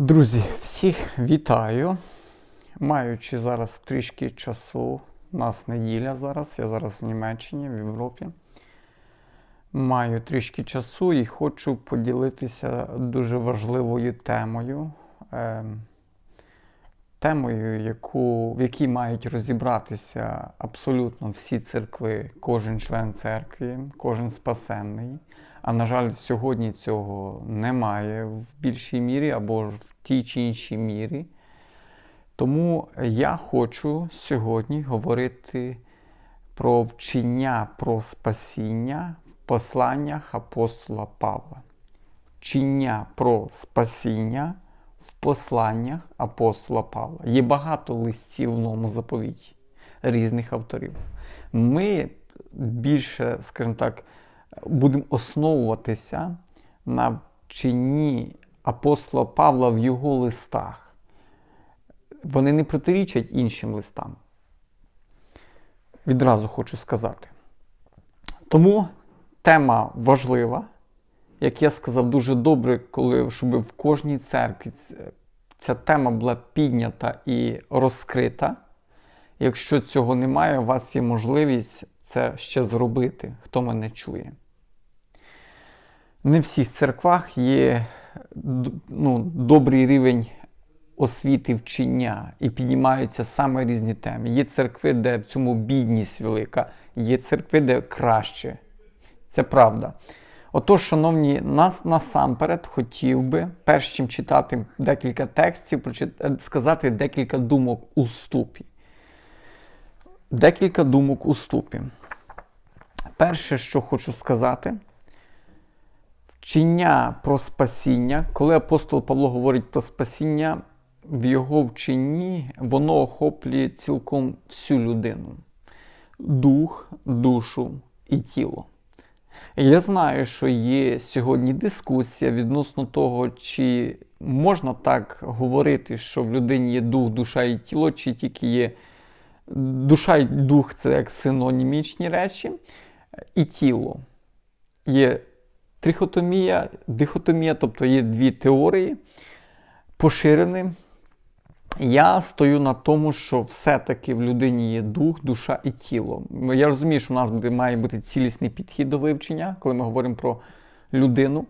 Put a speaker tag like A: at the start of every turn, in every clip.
A: Друзі, всіх вітаю. Маючи зараз трішки часу, у нас неділя зараз, я зараз в Німеччині, в Європі. Маю трішки часу і хочу поділитися дуже важливою темою. Ем, темою, яку, в якій мають розібратися абсолютно всі церкви, кожен член церкви, кожен спасенний. А на жаль, сьогодні цього немає в більшій мірі або ж в тій чи іншій мірі. Тому я хочу сьогодні говорити про вчення про спасіння в посланнях апостола Павла. Вчення про спасіння в посланнях апостола Павла. Є багато листів в новому заповіті різних авторів. Ми більше, скажімо так, будемо основуватися на вченні апостола Павла в його листах. Вони не протирічать іншим листам. Відразу хочу сказати. Тому тема важлива. Як я сказав, дуже добре, коли щоб в кожній церкві ця тема була піднята і розкрита. Якщо цього немає, у вас є можливість це ще зробити, хто мене чує. Не в всіх церквах є ну, добрий рівень освіти вчення і піднімаються саме різні теми. Є церкви, де в цьому бідність велика, є церкви, де краще. Це правда. Отож, шановні, нас насамперед хотів би, перш чим читати декілька текстів, сказати декілька думок у ступі. Декілька думок у ступі. Перше, що хочу сказати, вчення про спасіння, коли апостол Павло говорить про спасіння, в його вченні воно охоплює цілком всю людину: дух, душу і тіло. Я знаю, що є сьогодні дискусія відносно того, чи можна так говорити, що в людині є дух, душа і тіло, чи тільки є душа і дух це як синонімічні речі, і тіло. Є трихотомія, дихотомія, тобто є дві теорії поширені. Я стою на тому, що все-таки в людині є дух, душа і тіло. Я розумію, що в нас буде, має бути цілісний підхід до вивчення, коли ми говоримо про людину.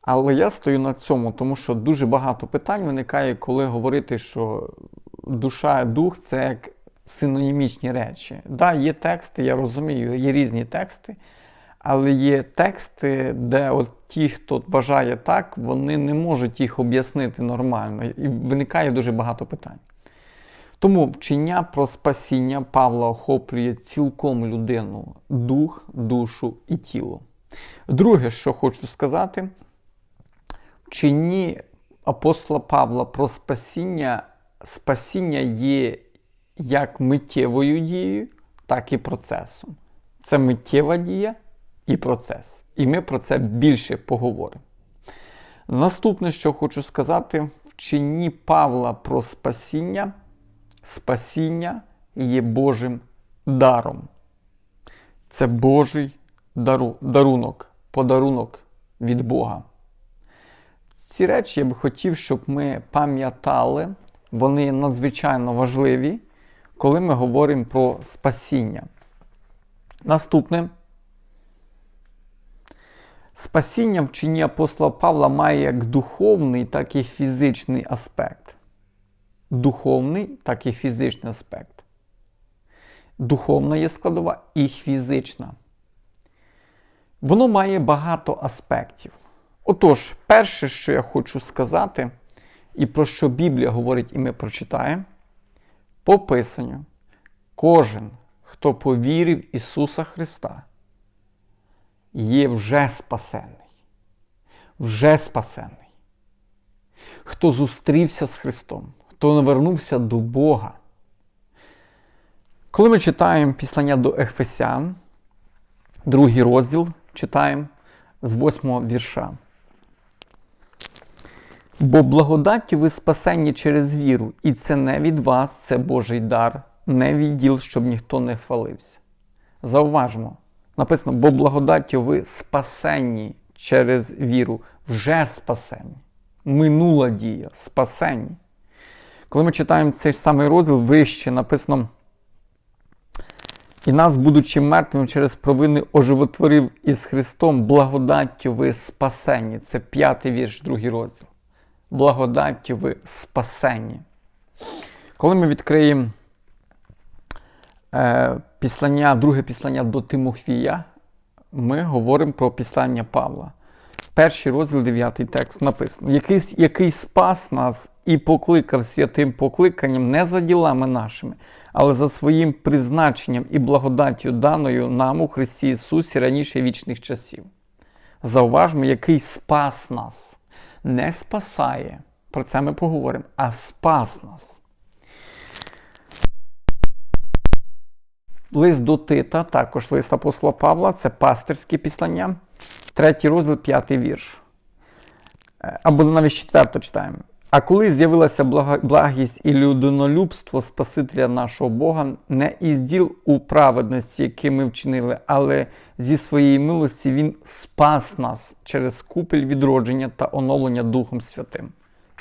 A: Але я стою на цьому, тому що дуже багато питань виникає, коли говорити, що душа, дух це як синонімічні речі. Так, да, є тексти, я розумію, є різні тексти, але є тексти, де от ті, хто вважає так, вони не можуть їх об'яснити нормально. І виникає дуже багато питань. Тому вчення про спасіння Павла охоплює цілком людину, дух, душу і тіло. Друге, що хочу сказати, вченні апостола Павла про спасіння, спасіння є як миттєвою дією, так і процесом. Це миттєва дія і процес. І ми про це більше поговоримо. Наступне, що хочу сказати, в вченні Павла про спасіння, спасіння є Божим даром. Це Божий дару, дарунок, подарунок від Бога. Ці речі я би хотів, щоб ми пам'ятали, вони надзвичайно важливі, коли ми говоримо про спасіння. Наступне. Спасіння в чині апостола Павла має як духовний, так і фізичний аспект. Духовний, так і фізичний аспект. Духовна є складова і фізична. Воно має багато аспектів. Отож, перше, що я хочу сказати, і про що Біблія говорить, і ми прочитаємо, по Писанню, кожен, хто повірив Ісуса Христа, є вже спасенний. Вже спасенний. Хто зустрівся з Христом, хто навернувся до Бога. Коли ми читаємо післання до Ефесян, другий розділ читаємо з восьмого вірша. Бо благодаттю ви спасені через віру, і це не від вас, це Божий дар, не відділ, щоб ніхто не хвалився. Зауважмо, написано, бо благодаттю ви спасені через віру, вже спасені. минула дія, спасені. Коли ми читаємо цей самий розділ, вище написано. І нас, будучи мертвими через провини, оживотворив із Христом, благодаттю ви спасені. Це п'ятий вірш, другий розділ. Благодаттю ви спасені. Коли ми відкриємо післання, друге післання до Тимофія, ми говоримо про післання Павла. Перший розділ, дев'ятий текст написано: який, який спас нас і покликав святим покликанням не за ділами нашими, але за своїм призначенням і благодаттю даною нам у Христі Ісусі раніше вічних часів. Зауважмо, який спас нас, не спасає. Про це ми поговоримо, а спас нас. Лист до Тита, також лист апостола Павла, це пастирське післання, третій розділ, п'ятий вірш. Е, Або навіть четверто читаємо. А коли з'явилася благість і людинолюбство Спасителя нашого Бога, не із діл у праведності, які ми вчинили, але зі своєї милості Він спас нас через купель відродження та оновлення Духом Святим.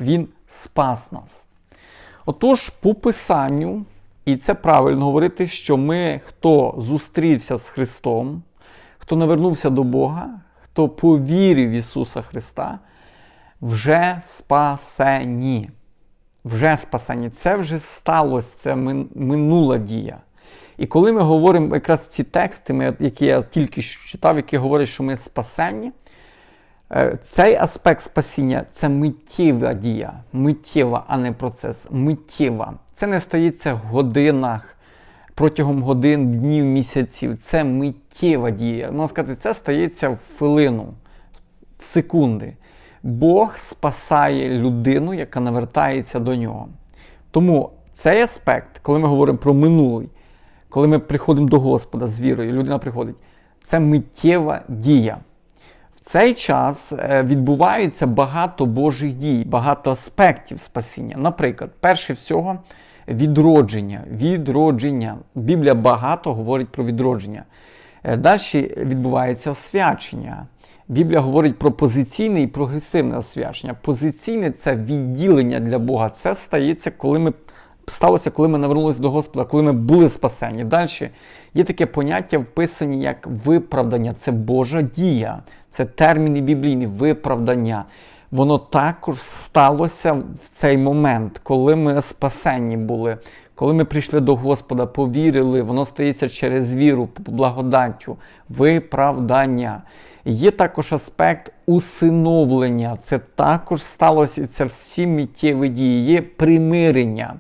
A: Він спас нас. Отож, по Писанню, і це правильно говорити, що ми, хто зустрівся з Христом, хто навернувся до Бога, хто повірив в Ісуса Христа, вже спасені. Вже спасені. Це вже сталося, це минула дія. І коли ми говоримо якраз ці тексти, які я тільки що читав, які говорять, що ми спасені, Е, Цей аспект спасіння це миттєва дія, миттєва, а не процес. Миттєва. Це не стається в годинах, протягом годин, днів, місяців. Це миттєва дія. Можна сказати, це стається в хвилину, в секунди. Бог спасає людину, яка навертається до нього. Тому цей аспект, коли ми говоримо про минулий, коли ми приходимо до Господа з вірою, людина приходить, це миттєва дія. В цей час е, відбувається багато Божих дій, багато аспектів спасіння. Наприклад, перше всього відродження. Відродження. Біблія багато говорить про відродження. Далі відбувається освячення. Біблія говорить про позиційне і прогресивне освячення. Позиційне це відділення для Бога. Це стається, коли ми сталося, коли ми навернулися до Господа, коли ми були спасені. Далі є таке поняття, вписані як виправдання. Це Божа дія, це терміни біблійні виправдання. Воно також сталося в цей момент, коли ми спасені були, коли ми прийшли до Господа, повірили, воно стається через віру, благодаттю, виправдання. Є також аспект усиновлення. Це також сталося це всі миттєві дії. Є примирення,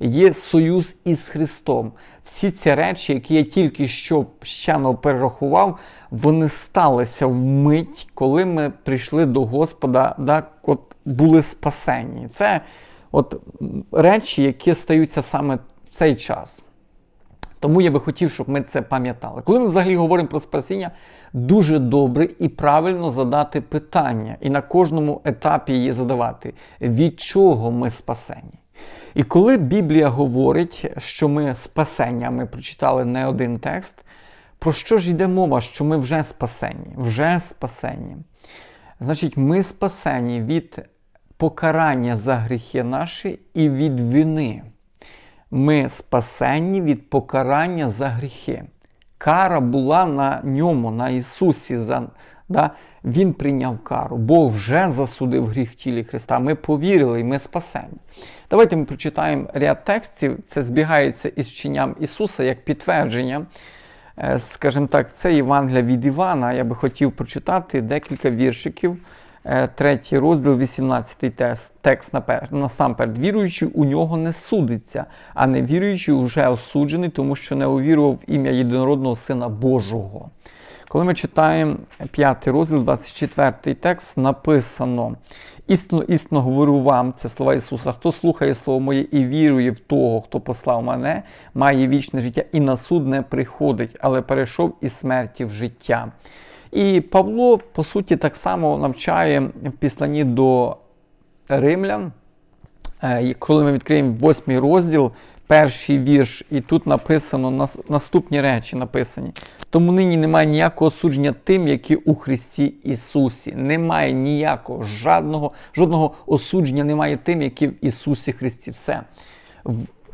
A: є союз із Христом. Всі ці речі, які я тільки що щано перерахував, вони сталися в мить, коли ми прийшли до Господа, да, от були спасені. Це от речі, які стаються саме в цей час. Тому я би хотів, щоб ми це пам'ятали. Коли ми взагалі говоримо про спасіння, дуже добре і правильно задати питання, і на кожному етапі її задавати, від чого ми спасені. І коли Біблія говорить, що ми спасення, ми прочитали не один текст, про що ж йде мова, що ми вже спасені? Вже спасені. Значить, ми спасені від покарання за гріхи наші і від вини. Ми спасені від покарання за гріхи. Кара була на ньому, на Ісусі. За, да? Він прийняв кару. Бог вже засудив гріх в тілі Христа. Ми повірили і ми спасені. Давайте ми прочитаємо ряд текстів. Це збігається із вченням Ісуса як підтвердження. Е, Скажімо так, це Євангелія від Івана. Я би хотів прочитати декілька віршиків. Е, Третій розділ, 18 текст, текст насамперед. Віруючий у нього не судиться, а не віруючий уже осуджений, тому що не увірував в ім'я єдинородного Сина Божого. Коли ми читаємо 5 розділ, 24 текст, написано: істинно, істинно говорю вам, це слова Ісуса, хто слухає Слово моє і вірує в того, хто послав мене, має вічне життя і на суд не приходить, але перейшов із смерті в життя. І Павло, по суті, так само навчає в післанні до римлян. Е, Коли ми відкриємо восьмий розділ, перший вірш, і тут написано нас- наступні речі написані. Тому нині немає ніякого осудження тим, які у Христі Ісусі. Немає ніякого, жодного, жодного осудження немає тим, які в Ісусі Христі. Все.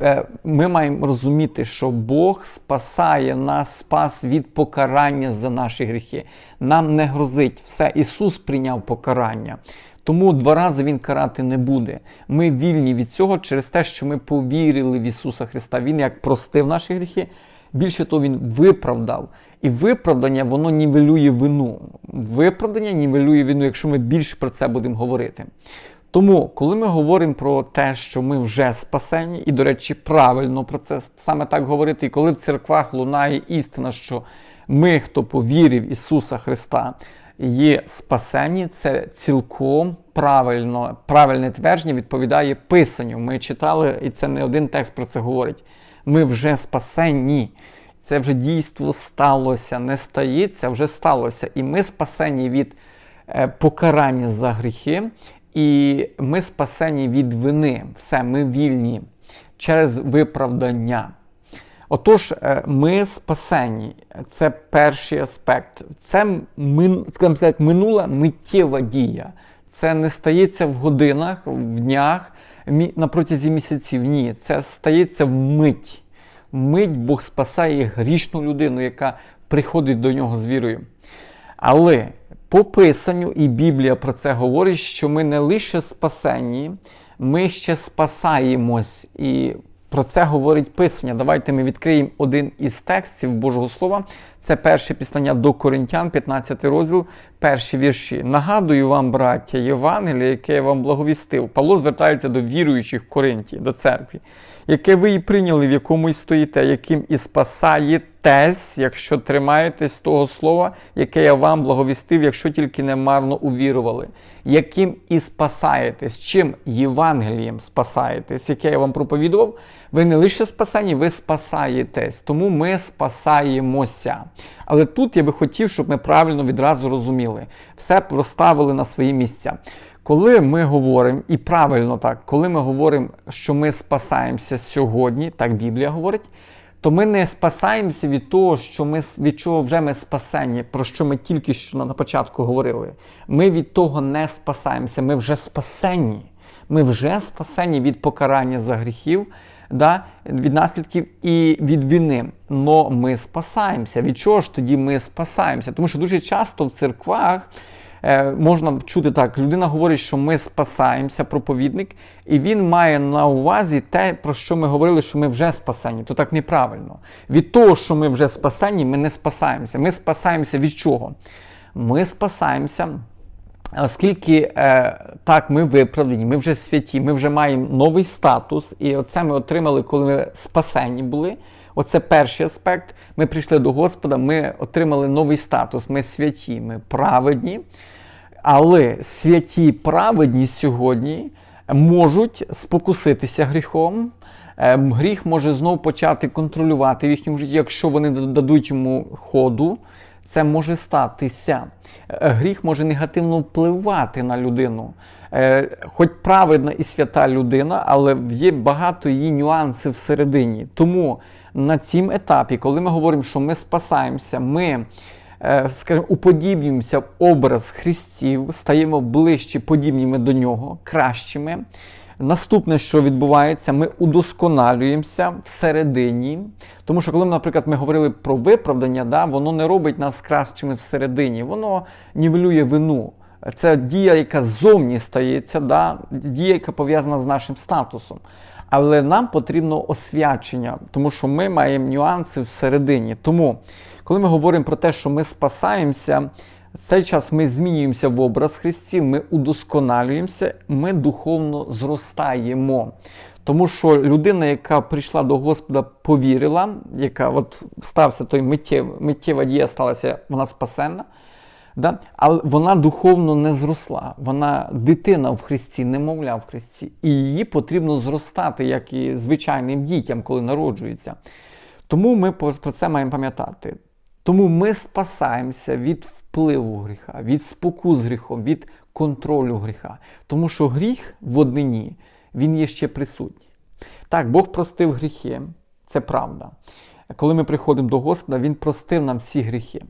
A: Е, Ми маємо розуміти, що Бог спасає нас, спас від покарання за наші гріхи. Нам не грозить все. Ісус прийняв покарання. Тому два рази Він карати не буде. Ми вільні від цього через те, що ми повірили в Ісуса Христа. Він як простив наші гріхи, більше того, Він виправдав. І виправдання воно нівелює вину. Виправдання нівелює вину, якщо ми більше про це будемо говорити. Тому, коли ми говоримо про те, що ми вже спасені, і, до речі, правильно про це саме так говорити, і коли в церквах лунає істина, що ми, хто повірив Ісуса Христа, є спасені, це цілком правильно, правильне твердження відповідає Писанню. Ми читали, і це не один текст про це говорить. Ми вже спасені. Це вже дійство сталося, не стається, вже сталося. І ми спасені від е, покарання за гріхи, і ми спасені від вини. Все, ми вільні через виправдання. Отож, е, ми спасені. Це перший аспект. Це скажімо минула миттєва дія. Це не стається в годинах, в днях, на протязі місяців. Ні, це стається вмить. Вмить Бог спасає грішну людину, яка приходить до нього з вірою. Але по Писанню і Біблія про це говорить, що ми не лише спасені, ми ще спасаємось. І про це говорить Писання. Давайте ми відкриємо один із текстів Божого Слова. Це перше післання до Коринтян, 15 розділ, перші вірші. Нагадую вам, браття, Євангеліє, яке я вам благовістив. Павло звертається до віруючих в Коринті, до церкви, яке ви і прийняли, в якому і стоїте, яким і спасаєтесь, якщо тримаєтесь того слова, яке я вам благовістив, якщо тільки не марно увірували, яким і спасаєтесь, чим Євангелієм спасаєтесь, яке я вам проповідував, ви не лише спасені, ви спасаєтесь. Тому ми спасаємося. Але тут я би хотів, щоб ми правильно відразу розуміли, все проставили на свої місця. Коли ми говоримо, і правильно так, коли ми говоримо, що ми спасаємося сьогодні, так Біблія говорить, то ми не спасаємося від того, що ми від чого вже ми спасені, про що ми тільки що на початку говорили. Ми від того не спасаємося, ми вже спасені. Ми вже спасені від покарання за гріхів, да, від наслідків і від вини. Но ми спасаємося. Від чого ж тоді ми спасаємося? Тому що дуже часто в церквах е, можна чути так: людина говорить, що ми спасаємося, проповідник, і він має на увазі те, про що ми говорили, що ми вже спасені. То так неправильно. Від того, що ми вже спасені, ми не спасаємося. Ми спасаємося від чого? Ми спасаємося. Оскільки е, так, ми виправлені, ми вже святі, ми вже маємо новий статус, і оце ми отримали, коли ми спасені були. Оце перший аспект. Ми прийшли до Господа, ми отримали новий статус. Ми святі, ми праведні. Але святі праведні сьогодні можуть спокуситися гріхом. Е, Гріх може знов почати контролювати їхньому житті, якщо вони дадуть йому ходу. Це може статися. Е, Гріх може негативно впливати на людину. Е, Хоч праведна і свята людина, але є багато її нюансів всередині. Тому на цім етапі, коли ми говоримо, що ми спасаємося, ми е, скажімо, уподібнюємося в образ Христів, стаємо ближче, подібніми до нього, кращими. Наступне, що відбувається, ми удосконалюємося всередині. Тому що, коли, наприклад, ми говорили про виправдання, да, воно не робить нас кращими всередині, воно нівелює вину. Це дія, яка ззовні стається, да, дія, яка пов'язана з нашим статусом. Але нам потрібно освячення, тому що ми маємо нюанси всередині. Тому, коли ми говоримо про те, що ми спасаємося, в цей час ми змінюємося в образ Христів, ми удосконалюємося, ми духовно зростаємо. Тому що людина, яка прийшла до Господа, повірила, яка от стався той миттєв, миттєва дія сталася, вона спасенна. Да? Але вона духовно не зросла. Вона дитина в Христі, немовля в Христі. І її потрібно зростати, як і звичайним дітям, коли народжуються. Тому ми про це маємо пам'ятати. Тому ми спасаємося від впливу гріха, від спокус гріхом, від контролю гріха. Тому що гріх в однині, він є ще присутній. Так, Бог простив гріхи, це правда. Коли ми приходимо до Господа, Він простив нам всі гріхи.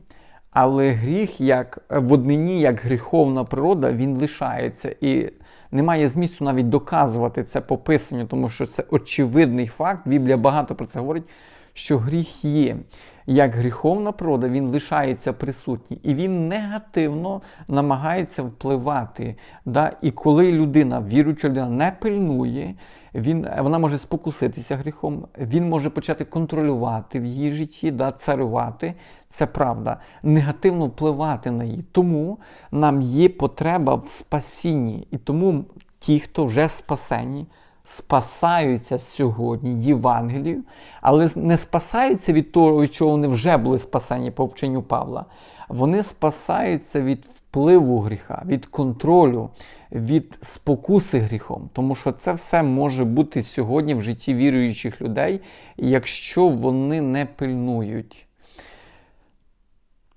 A: Але гріх, як в однині, як гріховна природа, він лишається. І немає змісту навіть доказувати це по писанню, тому що це очевидний факт. Біблія багато про це говорить, що гріх є. Як гріховна природа, він лишається присутній. І він негативно намагається впливати. Да? І коли людина, віруюча людина, не пильнує, він, вона може спокуситися гріхом, він може почати контролювати в її житті, да, царювати. Це правда, негативно впливати на її. Тому нам є потреба в спасінні. І тому ті, хто вже спасені, спасаються сьогодні Євангелією, але не спасаються від того, від чого вони вже були спасені по вченню Павла. Вони спасаються від впливу гріха, від контролю, від спокуси гріхом. Тому що це все може бути сьогодні в житті віруючих людей, якщо вони не пильнують.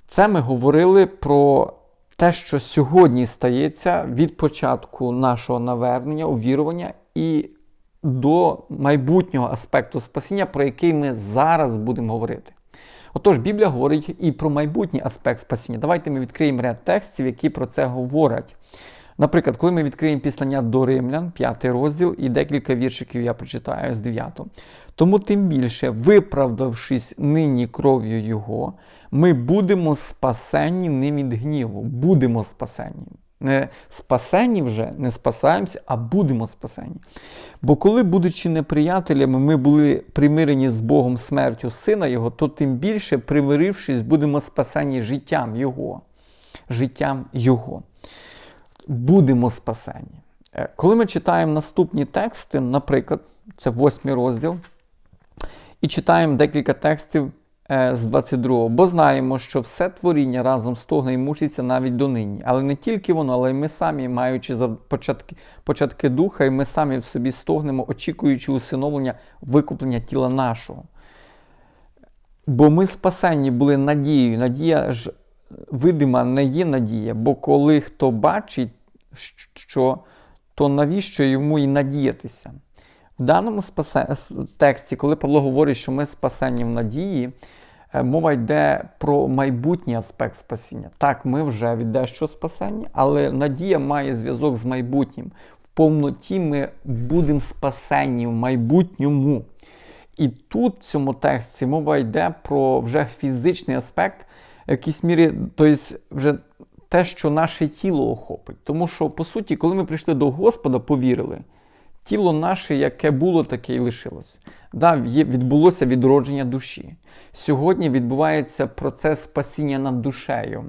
A: Це ми говорили про те, що сьогодні стається від початку нашого навернення, увірування і до майбутнього аспекту спасіння, про який ми зараз будемо говорити. Отож, Біблія говорить і про майбутній аспект спасіння. Давайте ми відкриємо ряд текстів, які про це говорять. Наприклад, коли ми відкриємо післання до Римлян, 5 розділ, і декілька віршиків я прочитаю з 9. Тому тим більше, виправдавшись нині кров'ю Його, ми будемо спасені ним від гніву. Будемо спасені. Не спасені вже, не спасаємося, а будемо спасені. Бо коли, будучи неприятелями, ми були примирені з Богом смертю Сина Його, то тим більше, примирившись, будемо спасені життям Його. Життям Його. Будемо спасені. Е, коли ми читаємо наступні тексти, наприклад, це восьмий розділ, і читаємо декілька текстів з 22 бо знаємо, що все творіння разом стогне і мучиться навіть донині. Але не тільки воно, але й ми самі, маючи початки, початки духа, і ми самі в собі стогнемо, очікуючи усиновлення викуплення тіла нашого. Бо ми спасенні були надією. Надія ж видима не є надія, бо коли хто бачить, що, то навіщо йому і надіятися? В даному спасе... тексті, коли Павло говорить, що ми спасені в надії, е, мова йде про майбутній аспект спасіння. Так, ми вже від дещо спасені, але надія має зв'язок з майбутнім. В повноті ми будемо спасені в майбутньому. І тут в цьому тексті мова йде про вже фізичний аспект, в якійсь мірі, тобто вже те, що наше тіло охопить. Тому що, по суті, коли ми прийшли до Господа, повірили. Тіло наше, яке було, таке і лишилось. Да, Відбулося відродження душі. Сьогодні відбувається процес спасіння над душею.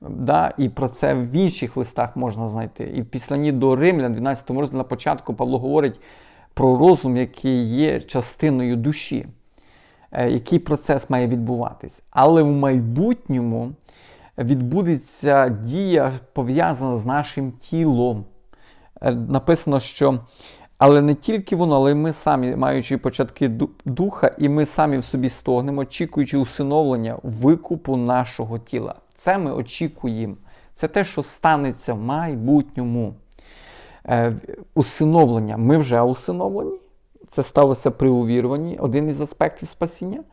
A: Да, І про це в інших листах можна знайти. І в післанні до Римлян, 12 розділі на початку, Павло говорить про розум, який є частиною душі, е, який процес має відбуватись. Але в майбутньому відбудеться дія пов'язана з нашим тілом. Е, написано, що але не тільки воно, але й ми самі, маючи початки духа, і ми самі в собі стогнемо, очікуючи усиновлення викупу нашого тіла. Це ми очікуємо. Це те, що станеться в майбутньому. Е, усиновлення. Ми вже усиновлені. Це сталося при увіруванні, один із аспектів спасіння.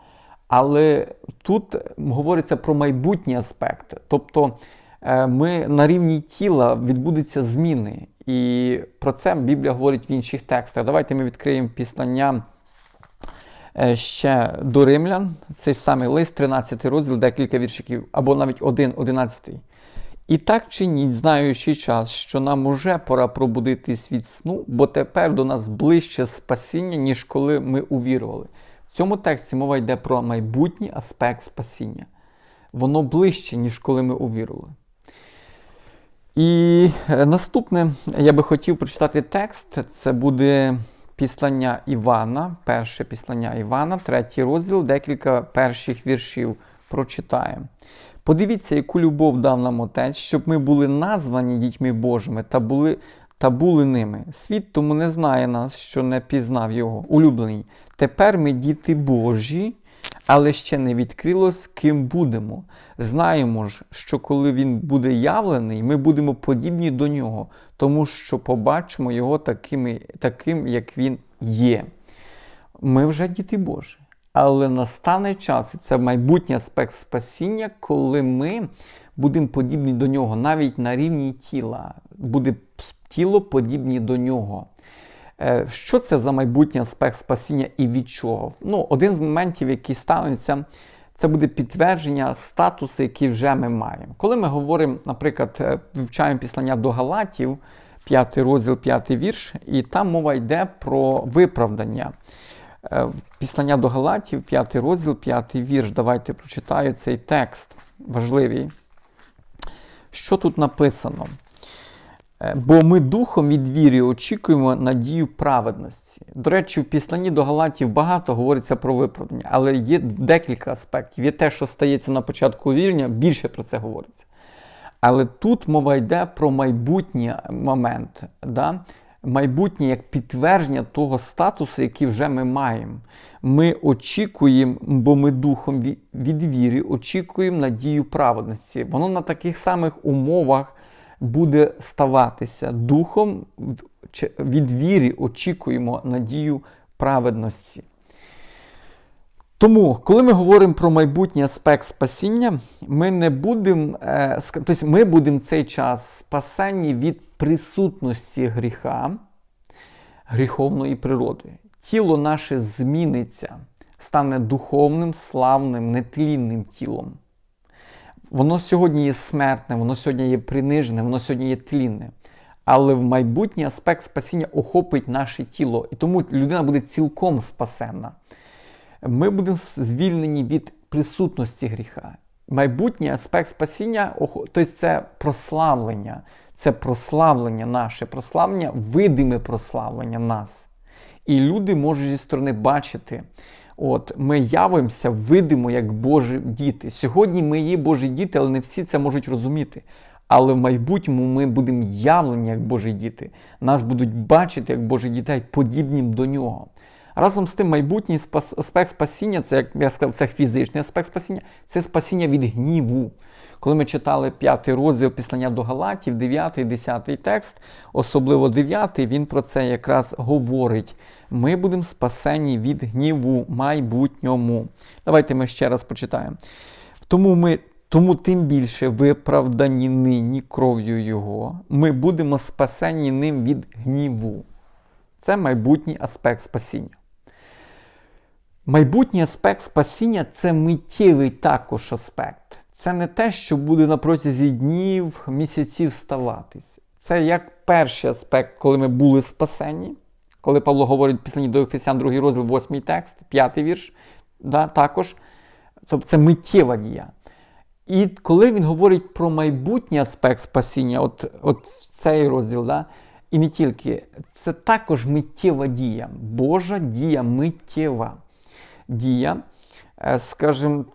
A: Але тут говориться про майбутні аспекти. Тобто е, ми на рівні тіла відбудуться зміни. І про це Біблія говорить в інших текстах. Давайте ми відкриємо післання е, ще до римлян, цей самий лист, 13 розділ, декілька віршиків, або навіть 1, 11. І так чиніть, знаючи час, що нам уже пора пробудитись від сну, бо тепер до нас ближче спасіння, ніж коли ми увірували. В цьому тексті мова йде про майбутній аспект спасіння. Воно ближче, ніж коли ми увірували. І е, наступне я би хотів прочитати текст. Це буде післання Івана, перше післання Івана, третій розділ, декілька перших віршів прочитаємо. Подивіться, яку любов дав нам Отець, щоб ми були названі дітьми Божими та були та були ними. Світ тому не знає нас, що не пізнав його. Улюблений. Тепер ми діти Божі але ще не відкрилось, ким будемо. Знаємо ж, що коли він буде явлений, ми будемо подібні до нього, тому що побачимо його такими, таким, як він є. ми вже діти Божі. Але настане час, і це майбутній аспект спасіння, коли ми будемо подібні до нього, навіть на рівні тіла, буде тіло подібні до нього. Е, Що це за майбутній аспект спасіння і від чого? Ну, Один з моментів, який станеться, це буде підтвердження статусу, який вже ми маємо. Коли ми говоримо, наприклад, е, вивчаємо післання до Галатів, 5 розділ, 5 вірш, і там мова йде про виправдання. Е, Післання до Галатів, 5 розділ, 5 вірш. Давайте прочитаю цей текст важливий. Що тут написано? Е, Бо ми духом від віри очікуємо надію праведності. До речі, в післанні до Галатів багато говориться про виправдання, але є декілька аспектів. Є те, що стається на початку вірення, більше про це говориться. Але тут мова йде про майбутній момент, да? майбутнє як підтвердження того статусу, який вже ми маємо. Ми очікуємо, бо ми духом від віри очікуємо надію праведності. Воно на таких самих умовах буде ставатися. Духом від віри очікуємо надію праведності. Тому, коли ми говоримо про майбутній аспект спасіння, ми не будемо, тобто ми будемо цей час спасені від присутності гріха, гріховної природи. Тіло наше зміниться, стане духовним, славним, нетлінним тілом. Воно сьогодні є смертне, воно сьогодні є принижене, воно сьогодні є тлінне. Але в майбутній аспект спасіння охопить наше тіло. І тому людина буде цілком спасенна. Ми будемо звільнені від присутності гріха. Майбутній аспект спасіння тобто це прославлення, це прославлення наше, прославлення, видиме прославлення нас. І люди можуть зі сторони бачити. От Ми явимося, видимо, як Божі діти. Сьогодні ми є Божі діти, але не всі це можуть розуміти. Але в майбутньому ми будемо явлені як Божі діти. Нас будуть бачити як Божі дітей, подібнім до нього. Разом з тим, майбутній аспект спасіння, це, як я сказав, це фізичний аспект спасіння, це спасіння від гніву. Коли ми читали п'ятий розділ післання до Галатів, 9, 10 текст, особливо 9, він про це якраз говорить. Ми будемо спасені від гніву майбутньому. Давайте ми ще раз почитаємо. Тому ми. Тому тим більше виправдані нині кров'ю Його, ми будемо спасені ним від гніву. Це майбутній аспект спасіння. Майбутній аспект спасіння це миттєвий також аспект. Це не те, що буде на протязі днів, місяців ставатись. Це як перший аспект, коли ми були спасені. Коли Павло говорить після до Ефесян, 2 розділ, 8 текст, 5 вірш, да, також. Тобто це миттєва дія. І коли він говорить про майбутній аспект спасіння, от от цей розділ, да, і не тільки, це також миттєва дія. Божа дія миттєва дія, е, скажімо,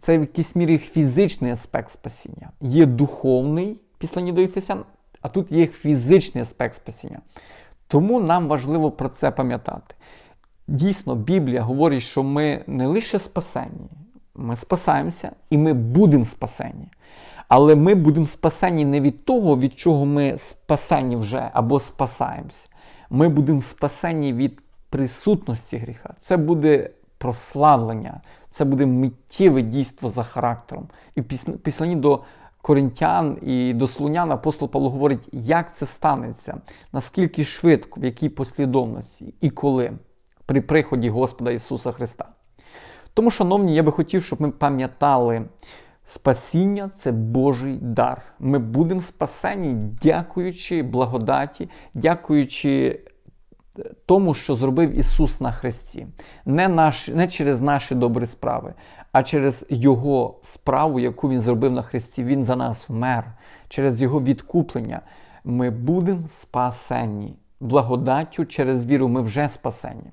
A: це в якійсь мірі фізичний аспект спасіння. Є духовний після до Ефесян, а тут є фізичний аспект спасіння. Тому нам важливо про це пам'ятати. Дійсно, Біблія говорить, що ми не лише спасені, ми спасаємося і ми будемо спасені. Але ми будемо спасені не від того, від чого ми спасені вже або спасаємося. Ми будемо спасені від присутності гріха. Це буде прославлення, це буде миттєве дійство за характером. І в післанні до коринтян і до слунян апостол Павло говорить, як це станеться, наскільки швидко, в якій послідовності і коли при приході Господа Ісуса Христа. Тому, шановні, я би хотів, щоб ми пам'ятали, спасіння це Божий дар. Ми будемо спасені, дякуючи благодаті, дякуючи тому, що зробив Ісус на Христі. Не, наш, не через наші добрі справи, а через Його справу, яку Він зробив на Христі. Він за нас вмер, через Його відкуплення. Ми будемо спасені. Благодаттю через віру ми вже спасені.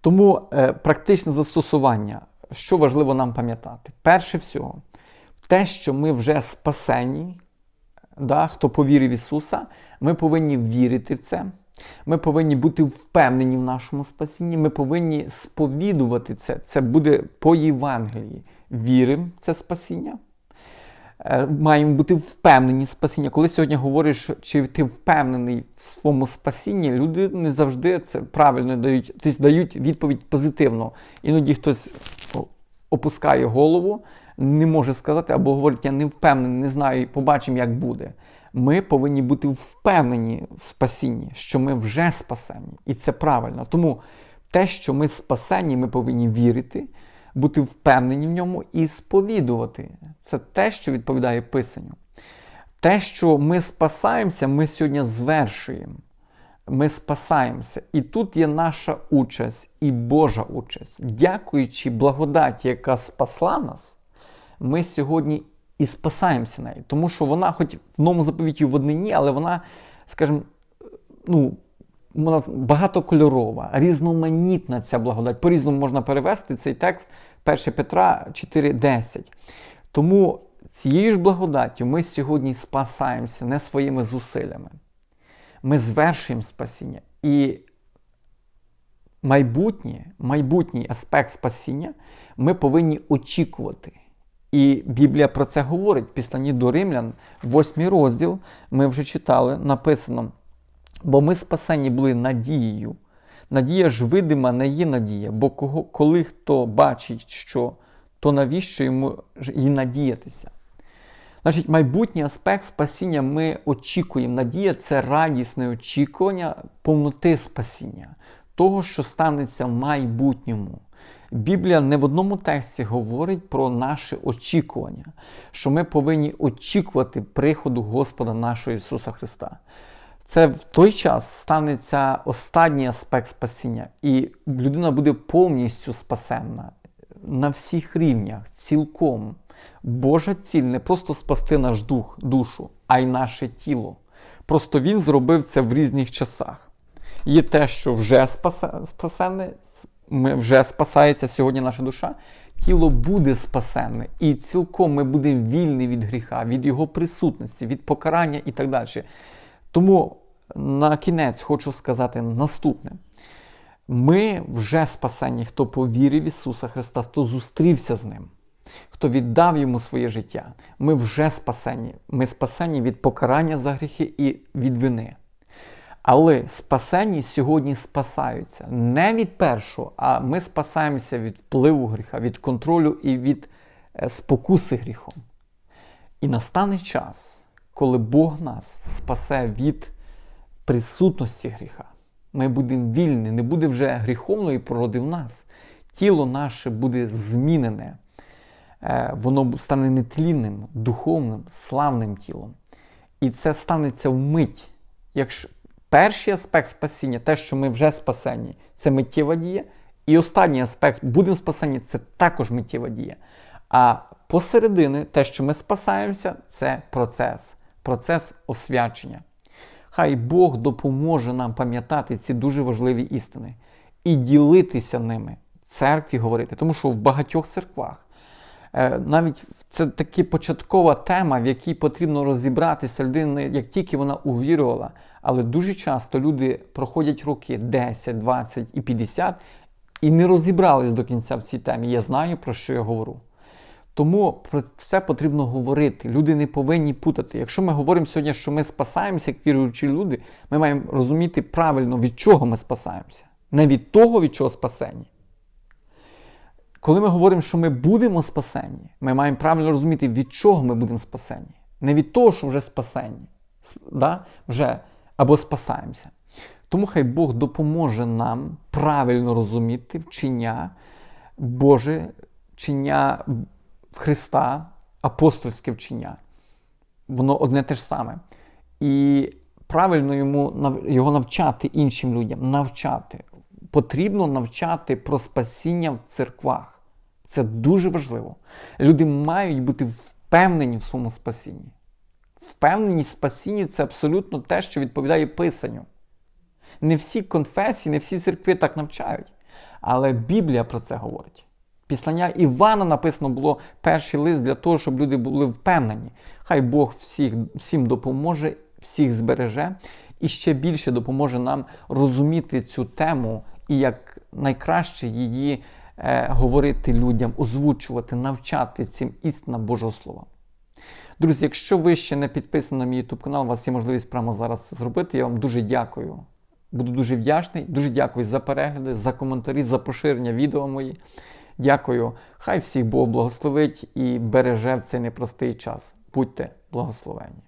A: Тому е, практичне застосування, що важливо нам пам'ятати, перше всього, те, що ми вже спасені, да, хто повірив Ісуса, ми повинні вірити в це. Ми повинні бути впевнені в нашому спасінні, ми повинні сповідувати це. Це буде по Євангелії. Віримо в це спасіння. е, маємо бути впевнені в спасінні. Коли сьогодні говориш, чи ти впевнений в своєму спасінні, люди не завжди це правильно дають, тобто дають відповідь позитивно. Іноді хтось опускає голову, не може сказати, або говорить, я не впевнений, не знаю, побачимо, як буде. Ми повинні бути впевнені в спасінні, що ми вже спасені. І це правильно. Тому те, що ми спасені, ми повинні вірити, бути впевнені в ньому і сповідувати. Це те, що відповідає Писанню. Те, що ми спасаємося, ми сьогодні звершуємо. Ми спасаємося. І тут є наша участь і Божа участь. Дякуючи благодаті, яка спасла нас, ми сьогодні і спасаємося нею. Тому що вона, хоч в новому заповіті в однині, але вона, скажімо, ну, вона багатокольорова, різноманітна ця благодать. По-різному можна перевести цей текст 1 Петра 4,10. Тому цією ж благодаттю ми сьогодні спасаємося не своїми зусиллями. Ми звершуємо спасіння. І майбутнє, майбутній аспект спасіння ми повинні очікувати. І Біблія про це говорить. В Післанні до Римлян, 8 розділ, ми вже читали, написано: бо ми спасені були надією. Надія ж видима не є надія, бо кого, коли хто бачить, що, то навіщо йому і надіятися? Значить, майбутній аспект спасіння ми очікуємо. Надія це радісне очікування повноти спасіння, того, що станеться в майбутньому. Біблія не в одному тексті говорить про наше очікування, що ми повинні очікувати приходу Господа нашого Ісуса Христа. Це в той час станеться останній аспект спасіння, і людина буде повністю спасенна на всіх рівнях, цілком. Божа ціль не просто спасти наш дух, душу, а й наше тіло. Просто Він зробив це в різних часах. Є те, що вже спасене, ми вже спасається сьогодні наша душа, тіло буде спасенне. І цілком ми будемо вільні від гріха, від його присутності, від покарання і так далі. Тому на кінець хочу сказати наступне. Ми вже спасені, хто повірив Ісуса Христа, хто зустрівся з Ним, хто віддав йому своє життя. Ми вже спасені. Ми спасені від покарання за гріхи і від вини. Але спасені сьогодні спасаються не від першого, а ми спасаємося від впливу гріха, від контролю і від е, спокуси гріхом. І настане час, коли Бог нас спасе від присутності гріха. Ми будемо вільні, не буде вже гріховної породи в нас. Тіло наше буде змінене, е, воно стане нетлінним, духовним, славним тілом. І це станеться вмить. Якщо Перший аспект спасіння, те, що ми вже спасені, це миттєва дія. І останній аспект будемо спасені, це також миттєва дія. А посередини, те, що ми спасаємося, це процес, процес освячення. Хай Бог допоможе нам пам'ятати ці дуже важливі істини і ділитися ними в церкві говорити. Тому що в багатьох церквах навіть це така початкова тема, в якій потрібно розібратися людина, як тільки вона увірувала. Але дуже часто люди проходять роки 10, 20 і 50 і не розібрались до кінця в цій темі. Я знаю, про що я говорю. Тому про це потрібно говорити. Люди не повинні путати. Якщо ми говоримо сьогодні, що ми спасаємося, як віруючі люди, ми маємо розуміти правильно, від чого ми спасаємося. Не від того, від чого спасені. Коли ми говоримо, що ми будемо спасені, ми маємо правильно розуміти, від чого ми будемо спасені. Не від того, що вже спасені, да? вже, або спасаємося. Тому хай Бог допоможе нам правильно розуміти вчення Боже, вчення Христа, апостольське вчення. Воно одне те ж саме. І правильно йому, його навчати іншим людям, навчати потрібно навчати про спасіння в церквах. Це дуже важливо. Люди мають бути впевнені в своєму спасінні. Впевненість в спасінні це абсолютно те, що відповідає Писанню. Не всі конфесії, не всі церкви так навчають. Але Біблія про це говорить. Післання Івана написано було перший лист для того, щоб люди були впевнені. Хай Бог всіх, всім допоможе, всіх збереже і ще більше допоможе нам розуміти цю тему і як найкраще її говорити людям, озвучувати, навчати цим істинам Божого Слова. Друзі, якщо ви ще не підписані на мій YouTube канал, у вас є можливість прямо зараз це зробити. Я вам дуже дякую. Буду дуже вдячний. Дуже дякую за перегляди, за коментарі, за поширення відео мої. Дякую. Хай всіх Бог благословить і береже в цей непростий час. Будьте благословені.